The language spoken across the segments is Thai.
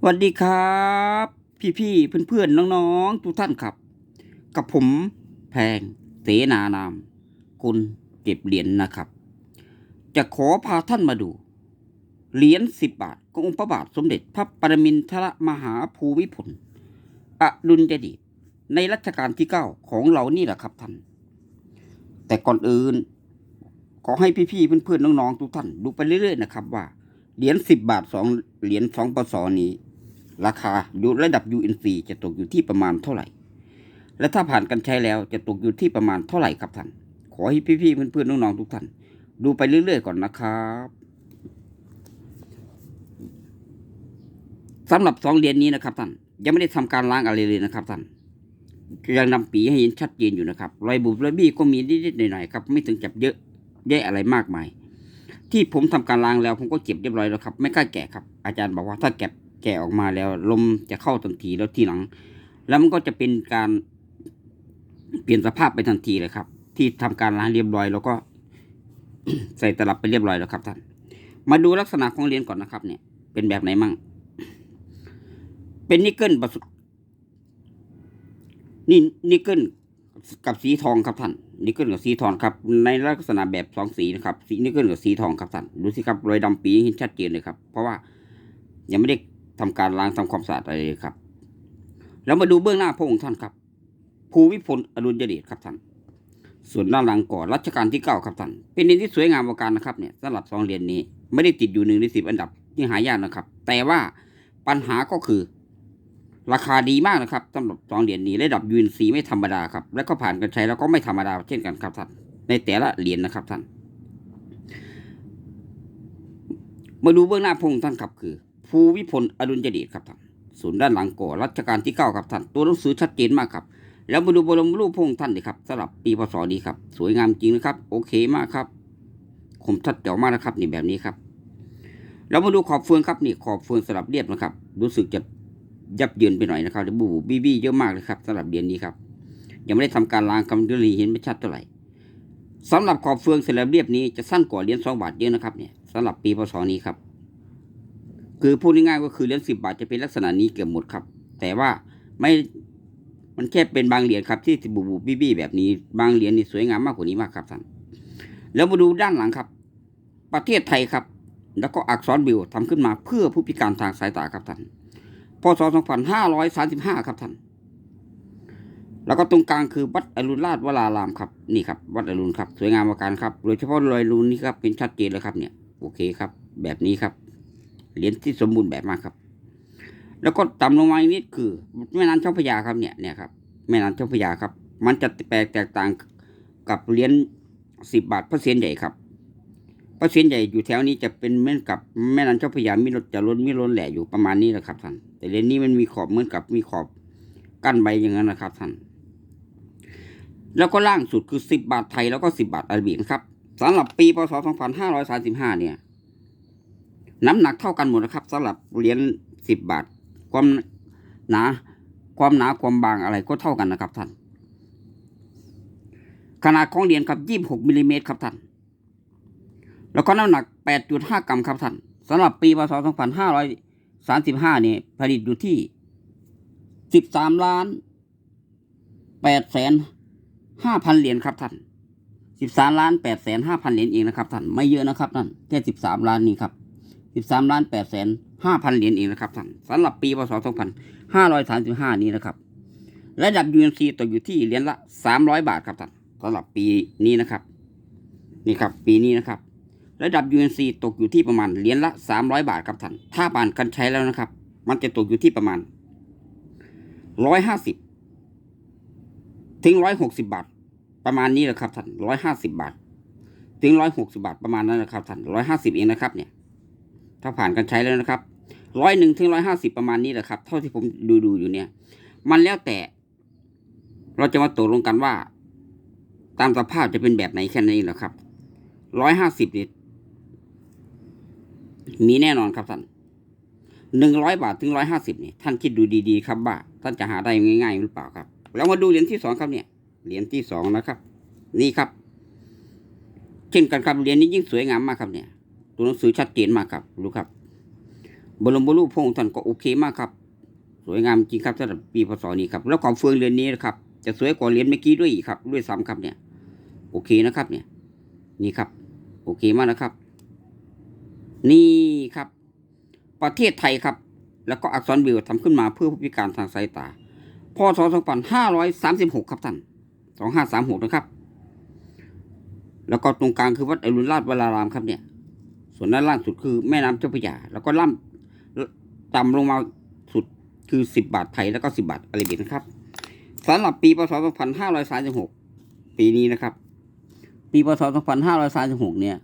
สวัสดีครับ พี่ๆเพื่อนๆน้องๆทุกท่านครับ กับผมแพงเสนานามคุณเก็บเหรียญนะครับ จะขอพาท่านมาดู เหรียญสิบบาทขององค์พระบาทสมเด็จพระปรมินทรมหาภูมิพลอดุลยเดชในรัชกาลที่เก้าของเรานี่แหละครับท่าน แต่ก่อนอื่น ขอให้พี่ๆเพื่อนๆน้องๆทุกท่านดูไปเรื่อยๆนะครับว่าเหรียญสิบบาทสองเหรียญสองปศนี้ ราคาอยู่ระดับ UNC จะตกอยู่ที่ประมาณเท่าไหร่ และถ้าผ่านการใช้แล้วจะตกอยู่ที่ประมาณเท่าไหร่ครับท่าน ขอให้พี่ๆเพื่อนๆน้องๆทุกท่าน ดูไปเรื่อยๆก่อนนะครับสำหรับสองเหรียญนี้นะครับท่านยังไม่ได้ทำการล้างอะไรเลยนะครับท่านยังนำปีให้เห็นชัดเจนอยู่นะครับรอยบุบรอยบี้ก็มีนิดๆหน่อยๆครับไม่ถึงจับเยอะแยะอะไรมากมาย ที่ผมทำการล้างแล้วผมก็เก็บเรียบร้อยแล้วครับ ไม่กล้าแกะครับ อาจารย์บอกว่าถ้าแกะ แกะออกมาแล้วลมจะเข้าทันทีแล้วทีหลัง แล้วมันก็จะเป็นการเปลี่ยนสภาพไปทันทีเลยครับ ที่ทำการล้างเรียบร้อย แล้วก็ใส่ตลับไปเรียบร้อยแล้วครับท่าน มาดูลักษณะของเหรียญก่อนนะครับ เนี่ย เป็นแบบไหนมั่ง เป็นนิกเกิลประสุนี่นิกเกิลกับสีทองครับท่านนิกเกิลกับสีทองครับ ในลักษณะแบบสองสีนะครับ สีนิกเกิลกับสีทองครับท่านดูสิครับรอยดำปีเห็นชัดเจนเลยครับ เพราะว่ายังไม่ได้ ทำการล้างทำความสะอาดอะไรครับ แล้วมาดูเบื้องหน้าพระองค์ท่านครับ ภูมิพลอดุลยเดชครับท่าน ส่วนด้านหลังก่อนรัชกาลที่เก้าครับท่าน เป็นเหรียญที่สวยงามประการนะครับเนี่ยสำหรับสองเหรียญนี้ ไม่ได้ติดอยู่หนึ่งในสิบอันดับที่หายากนะครับ แต่ว่าปัญหาก็คือ ราคาดีมากนะครับสำหรับสองเหรียญนี้ระดับยูนซีไม่ธรรมดาครับ แล้วก็ผ่านการใช้แล้วก็ไม่ธรรมดาเช่นกันครับท่าน ในแต่ละเหรียญนะครับท่าน มาดูเบื้องหน้าพระองค์ท่านครับคือ ภูวิพลอดุลยเดชครับท่านส่วนด้านหลังก่อรัชกาลที่เก้าครับท่านตัวหนังสือชัดเจนมากครับ แล้วมาดูบรมรูปพระองค์ท่านดิครับสำหรับปีพศนี้ครับ สวยงามจริงนะครับ โอเคมากครับคมชัดเจ๋วมากนะครับนี่แบบนี้ครับแล้วมาดูขอบเฟืองครับนี่ขอบเฟืองสลับเรียบนะครับ รู้สึกจะยับเยินไปหน่อยนะครับบูบูบี้บี้เยอะมากเลยครับสำหรับเหรียญนี้ครับยังไม่ได้ทำการล้างกำลังเห็นไม่ชัดเท่าไหร่สำหรับขอบเฟืองสลับเรียบนี้จะสั้นกว่าเหรียญสองบาทเยอะนะครับเนี่ยสำหรับปีพศนี้ครับ คือพูดง่ายๆก็คือเหรียญสิบบาทจะเป็นลักษณะนี้เกือบหมดครับ แต่ว่าไม่มันแค่เป็นบางเหรียญครับที่บูบูบี้บี้แบบนี้บางเหรียญนี่สวยงามมากกว่านี้มากครับท่านแล้วมาดูด้านหลังครับ ประเทศไทยครับ แล้วก็อักษรบิวทำขึ้นมาเพื่อผู้พิการทางสายตาครับท่านพศ 2535 ครับท่าน แล้วก็ตรงกลางคือวัดอรุณราชวรารามครับ นี่ครับ วัดอรุณครับ สวยงามประการครับ โดยเฉพาะรอยรูนนี่ครับเป็นชัดเจนเลยครับเนี่ย โอเคครับ แบบนี้ครับ เหรียญที่สมบูรณ์แบบมากครับ แล้วก็ต่ำลงมาอีกนิดคือแม่น้ำเจ้าพยาครับเนี่ยเนี่ยครับแม่น้ำเจ้าพยาครับ มันจะแปลกแตกต่างกับเหรียญสิบบาทพระเศียรใหญ่ครับพระเศียรใหญ่อยู่แถวนี้จะเป็นเหมือนกับแม่น้ำเจ้าพยามีรถจะล้นมีล้นแหล่อยู่ประมาณนี้แหละครับท่านแต่เหรียญนี้มันมีขอบเหมือนกับมีขอบกั้นใบอย่างนั้นนะครับท่านแล้วก็ล่างสุดคือสิบบาทไทยแล้วก็สิบบาทอาราบิกนครับสำหรับปีพศสองพันห้าร้อยสามสิบห้าเนี่ย น้ำหนักเท่ากันหมดนะครับสำหรับเหรียญสิบบาท ความหนาความหนาความบางอะไรก็เท่ากันนะครับท่าน ขนาดของเหรียญครับยี่หกมิลลิเมตรครับท่าน แล้วก็น้ำหนักแปดจุดห้ากรัมครับท่านสำหรับปีพศสองพันห้าร้อยสามสิบห้านี่ผลิตอยู่ที่สิบสามล้านแปดแสนห้าพันเหรียญครับท่านสิบสามล้านแปดแสนห้าพันเหรียญเองนะครับท่านไม่เยอะนะครับท่านแค่สิบสามล้านนี่ครับ สิบสามล้านแปดแสนห้าพันเหรียญเองนะครับท่านสำหรับปีพศสองพันห้าร้อยสามสิบห้านี้นะครับ ระดับ UNC ตกอยู่ที่เหรียญละสามร้อยบาทครับท่านสำหรับปีนี้นะครับ นี่ครับปีนี้นะครับ ระดับ UNC ตกอยู่ที่ประมาณเหรียญละสามร้อยบาทครับท่านถ้าผ่านการใช้แล้วนะครับ มันจะตกอยู่ที่ประมาณร้อยห้าสิบถึงร้อยหกสิบาท ประมาณนี้แหละครับท่านร้อยห้าสิบาท ถึงร้อยหกสิบาทประมาณนั้นนะครับท่านร้อยห้าสิบเองนะครับเนี่ย ถ้าผ่านการใช้แล้วนะครับร้อยหนึ่งถึงร้อยห้าสิบประมาณนี้แหละครับ เท่าที่ผมดูดูอยู่เนี่ย มันแล้วแต่ เราจะมาตกลงกันว่า ตามสภาพจะเป็นแบบไหนแค่นี้แหละครับร้อยห้าสิบนี่มีแน่นอนครับท่านหนึ่งร้อยบาทถึงร้อยห้าสิบนี่ท่านคิดดูดีๆครับว่าท่านจะหาได้ง่ายๆหรือเปล่าครับแล้วมาดูเหรียญที่สองครับเนี่ยเหรียญที่สองนะครับ นี่ครับ เช่นกันครับเหรียญนี้ยิ่งสวยงามมากครับเนี่ย ตัวหนังสือชัดเจนมากครับดูครับบรมบรูปพระองค์ท่านก็โอเคมากครับ สวยงามจริงครับสำหรับปีพศนี้ครับแล้วความเฟืองเรือนนี้นะครับ จะสวยกว่าเรียญเมื่อกี้ด้วยอีกครับ ด้วยซ้ำครับเนี่ย โอเคนะครับ เนี่ย นี่ครับ โอเคมากนะครับ นี่ครับ ประเทศไทยครับ แล้วก็อักษรบิวทำขึ้นมาเพื่อผู้พิการทางสายตาพศ2536 ครับท่าน2536นะครับ แล้วก็ตรงกลางคือวัดอรุณราชวรารามครับเนี่ย ส่วนด้านล่างสุดคือแม่น้ำเจ้าพระยาแล้วก็ล่ำต่ำลงมาสุดคือ 10 บาทไทยแล้วก็10 บาทอาราเบียนะครับสำหรับปีพศ2536 ปีนี้นะครับ ปีพศ2536เนี่ย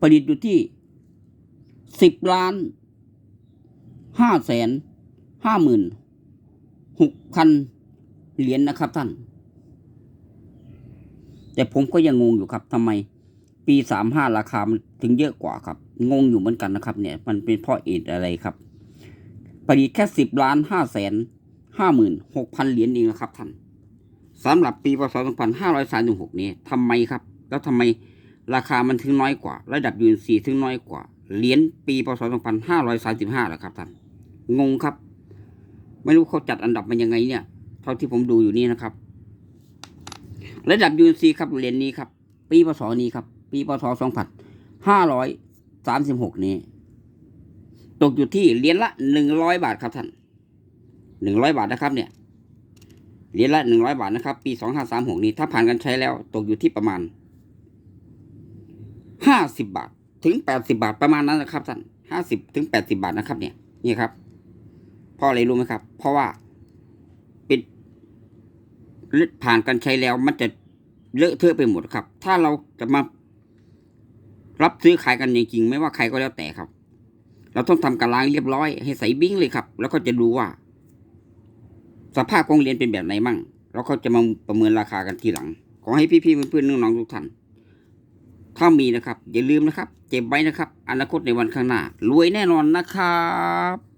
ผลิตอยู่ที่ 10ล้าน5แสน5หมื่น6พันเหรียญนะครับท่าน แต่ผมก็ยังงงอยู่ครับทำไม ปีสามห้าราคามันถึงเยอะกว่าครับ งงอยู่เหมือนกันนะครับ เนี่ย มันเป็นเพราะเอดอะไรครับผลิตแค่สิบล้านห้าแสนห้าหมื่นหกพันเหรียญเองนะครับท่านสำหรับปีพศสองพันห้าร้อยสามสิบหกนี้ทำไมครับ แล้วทำไมราคามันถึงน้อยกว่า ระดับยูนซีถึงน้อยกว่า เหรียญปีพศสองพันห้าร้อยสามสิบห้าล่ะครับท่าน งงครับ ไม่รู้เขาจัดอันดับมันยังไงเนี่ย เท่าที่ผมดูอยู่นี่นะครับ ระดับยูนซีครับเหรียญนี้ครับ ปีพศนี้ครับ ปีพศสองพันห้าร้อยสามสิบหกนี้ ตกอยู่ที่เหรียญละหนึ่งร้อยบาทครับท่านหนึ่งร้อยบาทนะครับ เนี่ยเหรียญละหนึ่งร้อยบาทนะครับ ปีสองห้าสามหกนี้ ถ้าผ่านการใช้แล้ว ตกอยู่ที่ประมาณห้าสิบบาทถึงแปดสิบาทประมาณนั้นนะครับท่านห้าสิบถึงแปดสิบาทนะครับ เนี่ยนี่ครับเพราะอะไรรู้ไหมครับ เพราะว่าเป็นผ่านการใช้แล้วมันจะเลอะเทอะไปหมดครับ ถ้าเราจะมา รับซื้อขายกันจริงๆไม่ว่าใครก็แล้วแต่ครับ เราต้องทำการล้างเรียบร้อยให้ใสบิ้งเลยครับ แล้วก็จะดูว่า สภาพของเรียนเป็นแบบไหนมั่ง แล้วก็จะมาประเมินราคากันทีหลัง ขอให้พี่ๆเพื่อนๆน้องๆทุกท่านถ้ามีนะครับ อย่าลืมนะครับเก็บไว้นะครับ อนาคตในวันข้างหน้า รวยแน่นอนนะครับ